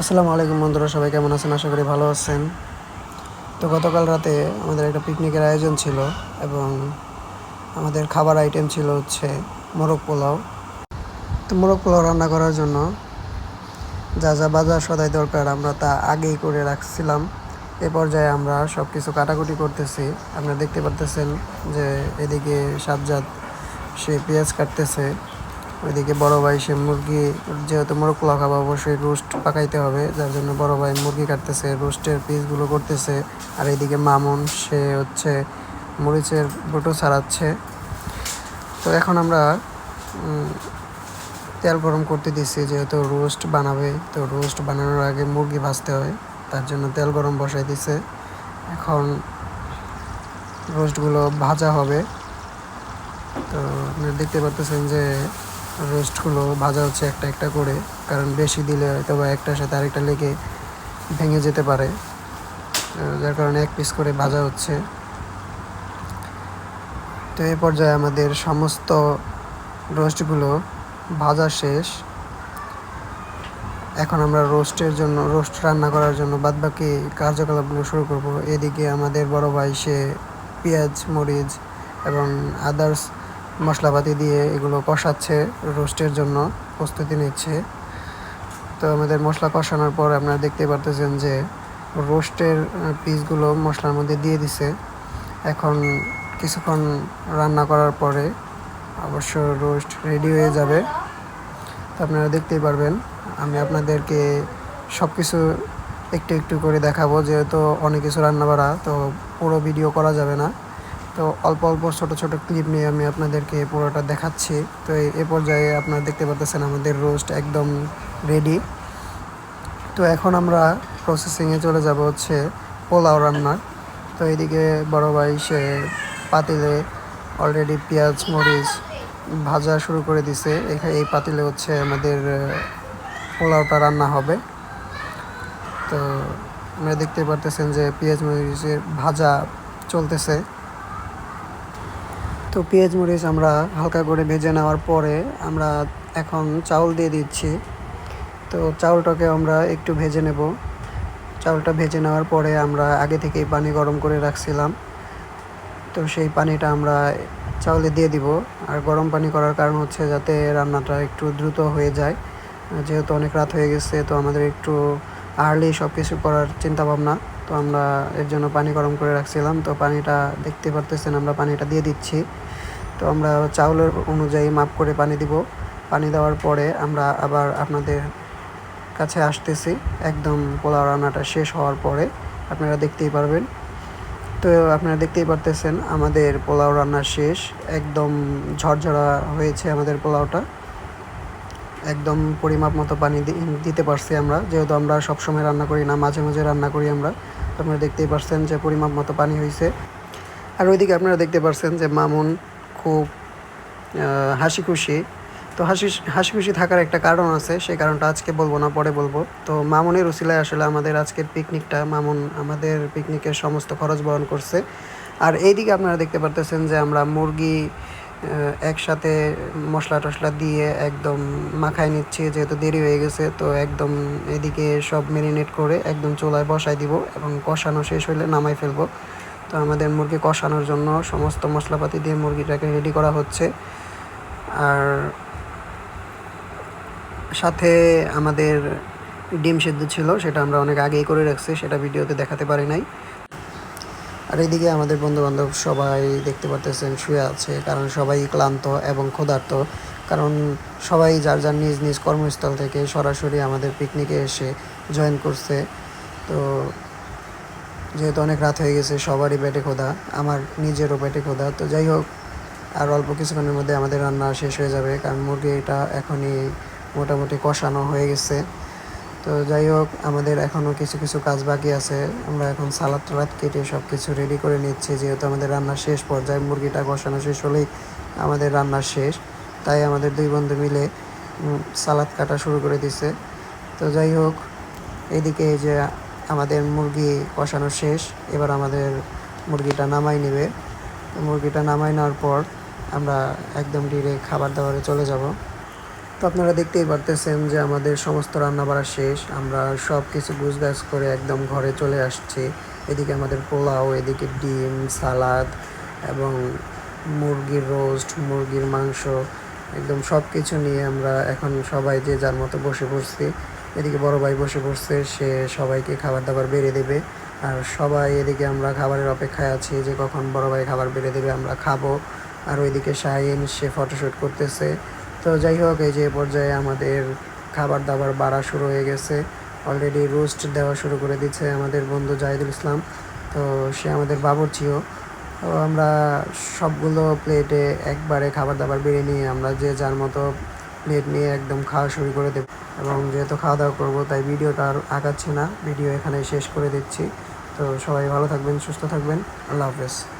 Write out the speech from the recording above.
আসসালামু আলাইকুম বন্ধুরা, সবাই কেমন আছেন? আশা করি ভালো আছেন। তো গতকাল রাতে আমাদের একটা পিকনিকের আয়োজন ছিল এবং আমাদের খাবার আইটেম ছিল হচ্ছে মোরগ পোলাও। তো মোরগ পোলাও রান্না করার জন্য যা যা বাজার সদাই দরকার আমরা তা আগেই করে রাখছিলাম। এ পর্যায়ে আমরা সব কিছু কাটাকুটি করতেছি। আপনারা দেখতে পারতেছেন যে এদিকে সাজ্জাদ সে পেঁয়াজ কাটতেছে। ওইদিকে বড় ভাই সে মুরগি, যেহেতু মোরগ পোলাও অবশ্যই রোস্ট পাকাইতে হবে, যার জন্য বড় ভাই মুরগি কাটতেছে রোস্টের পিসগুলো করতেছে। আর এইদিকে মামুন, সে হচ্ছে মরিচের বুটো ছাড়াচ্ছে। তো এখন আমরা তেল গরম করতে দিচ্ছি যেহেতু রোস্ট বানাবে, তো রোস্ট বানানোর আগে মুরগি ভাজতে হয়, তার জন্য তেল গরম বসাই দিছে। এখন রোস্টগুলো ভাজা হবে। তো আপনারা দেখতে পারতেছেন যে রোস্টগুলো ভাজা হচ্ছে একটা একটা করে, কারণ বেশি দিলে হয়তো বা একটার সাথে আরেকটা লেগে ভেঙে যেতে পারে। যার কারণে এক পিস করে ভাজা হচ্ছে। তো এই পর্যায়ে আমাদের সমস্ত রোস্টগুলো ভাজা শেষ। এখন আমরা রোস্টের জন্য রোস্ট রান্না করার জন্য বাদবাকি কার্যকলাপগুলো শুরু করব। এদিকে আমাদের বড় ভাই, সে পেঁয়াজ, মরিচ এবং আদার্স মশলাপাতি দিয়ে এগুলো কষাচ্ছে, রোস্টের জন্য প্রস্তুতি নিচ্ছে। তো আমাদের মশলা কষানোর পর আপনারা দেখতে পারতেছেন যে রোস্টের পিসগুলো মশলার মধ্যে দিয়ে দিছে। এখন কিছুক্ষণ রান্না করার পরে অবশ্য রোস্ট রেডি হয়ে যাবে। তো আপনারা দেখতেই পারবেন, আমি আপনাদেরকে সব কিছু একটু একটু করে দেখাবো, যেহেতু অনেক কিছু রান্না বাড়া তো পুরো ভিডিও করা যাবে না। তো অল্প অল্প ছোট ছোট ক্লিপ নিয়ে আমি আপনাদেরকে পুরোটা দেখাচ্ছি। তো এ পর্যায়ে আপনারা দেখতে পাচ্ছেন আমাদের রোস্ট একদম রেডি তো এখন আমরা প্রসেসিংয়ে চলে যাব হচ্ছে পোলাও রান্নার। তো এদিকে বড় ভাই, সে পাতিলে অলরেডি পেঁয়াজ, মরিচ ভাজা শুরু করে দিছে। এখানে এই পাতিলে হচ্ছে আমাদের পোলাওটা রান্না হবে। তো আপনারা দেখতে পারতেছেন যে পেঁয়াজ, মরিচের ভাজা চলতেছে। তো পেঁয়াজ, মরিচ আমরা হালকা করে ভেজে নেওয়ার পরে আমরা এখন চাউল দিয়ে দিচ্ছি। তো চাউলটাকে আমরা একটু ভেজে নেব। চাউলটা ভেজে নেওয়ার পরে আমরা আগে থেকেই পানি গরম করে রাখছিলাম। তো সেই পানিটা আমরা চাউলে দিয়ে দিব। আর গরম পানি করার কারণ হচ্ছে যাতে রান্নাটা একটু দ্রুত হয়ে যায়। যেহেতু অনেক রাত হয়ে গেছে, তো আমাদের একটু আর্লি সব কিছু করার চিন্তা ভাবনা তো আমরা এর জন্য পানি গরম করে রাখছিলাম। তো পানিটা দেখতে পারতেছেন, আমরা পানিটা দিয়ে দিচ্ছি। তো আমরা চাউলের অনুযায়ী মাপ করে পানি দিব। পানি দেওয়ার পরে আমরা আবার আপনাদের কাছে আসতেছি। একদম পোলাও রান্নাটা শেষ হওয়ার পরে আপনারা দেখতেই পারবেন। তো আপনারা দেখতেই পারতেছেন আমাদের পোলাও রান্না শেষ। একদম ঝরঝরা হয়েছে আমাদের পোলাওটা। একদম পরিমাপ মতো পানি দিতে পারছি আমরা। যেহেতু আমরা সবসময় রান্না করি না, মাঝে মাঝে রান্না করি আমরা। আপনারা দেখতেই পারছেন যে পরিমাপ মতো পানি হয়েছে আর ওইদিকে আপনারা দেখতে পারছেন যে মামুন খুব হাসি খুশি তো হাসি হাসি খুশি থাকার একটা কারণ আছে সেই কারণটা আজকে বলব না, পরে বলব। তো মামুনের উসিলায় আসলে আমাদের আজকের পিকনিকটা, মামুন আমাদের পিকনিকের সমস্ত খরচ বহন করছে। আর এইদিকে আপনারা দেখতে পারতেছেন যে আমরা মুরগি একসাথে মশলা টশলা দিয়ে একদম মাখায় নিচ্ছি, যেহেতু দেরি হয়ে গেছে, তো একদম এদিকে সব মেরিনেট করে একদম চুলায় বসাই দিব এবং কষানো শেষ হলে নামাই ফেলব। তো আমাদের মুরগি কষানোর জন্য সমস্ত মশলাপাতি দিয়ে মুরগিটাকে রেডি করা হচ্ছে। আর সাথে আমাদের ডিম সেদ্ধ ছিল, সেটা আমরা অনেক আগেই করে রাখছি, সেটা ভিডিওতে দেখাতে পারি নাই। আর এদিকে আমাদের বন্ধু বান্ধব সবাই দেখতে পারতেছেন, শুয়ে আছে, কারণ সবাই ক্লান্ত এবং ক্ষুধার্ত। কারণ সবাই যার যার নিজ নিজ কর্মস্থল থেকে সরাসরি আমাদের পিকনিকে এসে জয়েন করছে। তো যেহেতু অনেক রাত হয়ে গেছে, সবারই পেটে খোদা আমার নিজেরও পেটে খোদা তো যাই হোক, আর অল্প কিছুক্ষণের মধ্যে আমাদের রান্না শেষ হয়ে যাবে, কারণ মুরগিটা এখনই মোটামুটি কষানো হয়ে গেছে। তো যাই হোক, আমাদের এখনও কিছু কিছু কাজ বাকি আছে। আমরা এখন সালাদ টালাদ কেটে সব কিছু রেডি করে নিচ্ছি, যেহেতু আমাদের রান্না শেষ পর্যায়ে, মুরগিটা কষানো শেষ হলেই আমাদের রান্না শেষ। তাই আমাদের দুই বন্ধু মিলে সালাদ কাটা শুরু করে দিছে। তো যাই হোক, এদিকে এই যে আমাদের মুরগি কষানো শেষ। এবার আমাদের মুরগিটা নামাই নেবে। মুরগিটা নামাই নেওয়ার পর আমরা একদম ডিরে খাবার দাবারে চলে যাব। তো আপনারা দেখতেই পারতেছেন যে আমাদের সমস্ত রান্না বাড়া শেষ। আমরা সব কিছু গুছগাছ করে একদম ঘরে চলে আসছি। এদিকে আমাদের পোলাও, এদিকে ডিম, সালাদ এবং মুরগির রোস্ট, মুরগির মাংস, একদম সব কিছু নিয়ে আমরা এখন সবাই যে যার মতো বসে পড়ছি। এদিকে বড় ভাই বসে পড়ছে সে সবাইকে খাবার দাবার বেড়ে দেবে। আর সবাই এদিকে আমরা খাবারের অপেক্ষায় আছি যে কখন বড় ভাই খাবার বেড়ে দেবে, আমরা খাব। আর ওইদিকে শাহিন, সে ফটোশ্যুট করতেছে। তো যাই হোক, এই যে পর্যায়ে আমাদের খাবার দাবার বাড়া শুরু হয়ে গেছে। অলরেডি রোস্ট দেওয়া শুরু করে দিচ্ছে আমাদের বন্ধু জাহিদুল ইসলাম। তো সে আমাদের বাবুর্চিও। তো আমরা সবগুলো প্লেটে একবারে খাবার দাবার বেড়ে নিয়ে আমরা যে যার মতো প্লেট নিয়ে একদম খাওয়া শুরু করে দেব। এবং যেহেতু খাওয়া দাওয়া করব, তাই ভিডিওটা আর আগাচ্ছি না। ভিডিও এখানে শেষ করে দিচ্ছি। তো সবাই ভালো থাকবেন, সুস্থ থাকবেন। আল্লাহ হাফেজ।